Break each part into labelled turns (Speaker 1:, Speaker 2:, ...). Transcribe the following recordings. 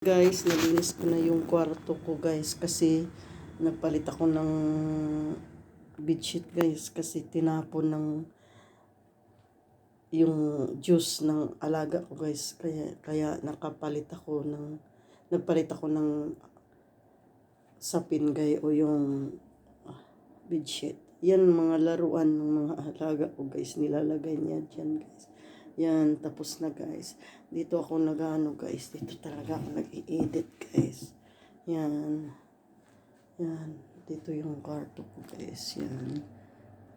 Speaker 1: Guys, nalinis ko na yung kwarto ko guys kasi nagpalit ako ng bedsheet guys kasi tinapon ng yung juice ng alaga ko guys kaya kaya nakapalit ako ng nagpalit ako ng sapin guys o yung bedsheet. Yan mga laruan ng mga alaga ko guys nilalagay niya dyan guys. Yan, tapos na guys. Dito ako nag-ano guys. Dito talaga ako nag-i-edit guys. Yan. Yan. Dito yung kwarto ko guys. Yan.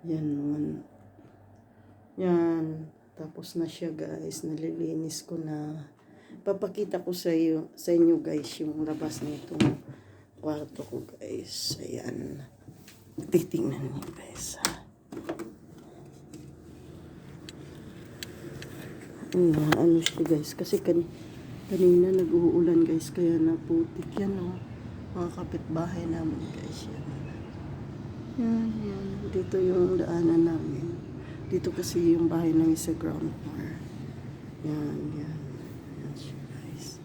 Speaker 1: Yan naman. Yan. Tapos na siya guys. Nalilinis ko na. Papakita ko sa iyo, sa inyo guys yung labas nito kwarto ko guys. Ayan. Titingnan niyo guys. ha. Ano, ano siya guys, kasi kan kanina nag-uulan guys, kaya naputik yan oh. Mga kapitbahay namin guys yan. Yan, yan. Dito yung daanan namin. Dito kasi yung bahay namin sa ground floor. Yan siya guys.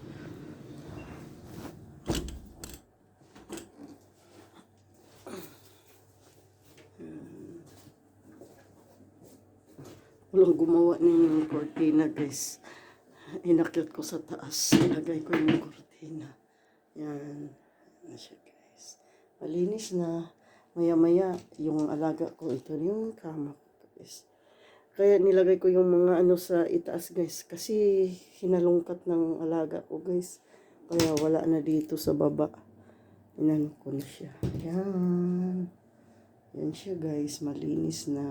Speaker 1: Walang gumawa na yung cortina, guys. Inakyat ko sa taas. Ilagay ko yung cortina. Yan. Siya, guys. Malinis na. Maya-maya, yung alaga ko, ito yung kama ko, guys. Kaya nilagay ko yung mga ano sa itaas, guys. Kasi hinalungkat ng alaga ko, guys. Kaya wala na dito sa baba. Inano ko na siya. Yan. Yan siya, guys. Malinis na.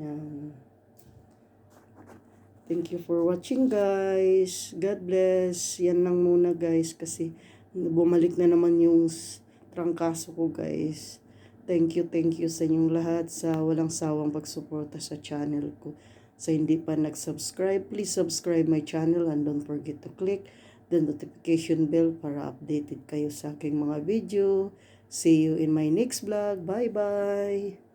Speaker 1: Yan. Thank you for watching guys. God bless. Yan lang muna guys kasi bumalik na naman yung trangkaso ko guys. Thank you, thank you sa inyong lahat sa walang sawang pagsuporta sa channel ko. Sa hindi pa nag-subscribe, please subscribe my channel and don't forget to click the notification bell para updated kayo sa aking mga video. See you in my next vlog. Bye-bye!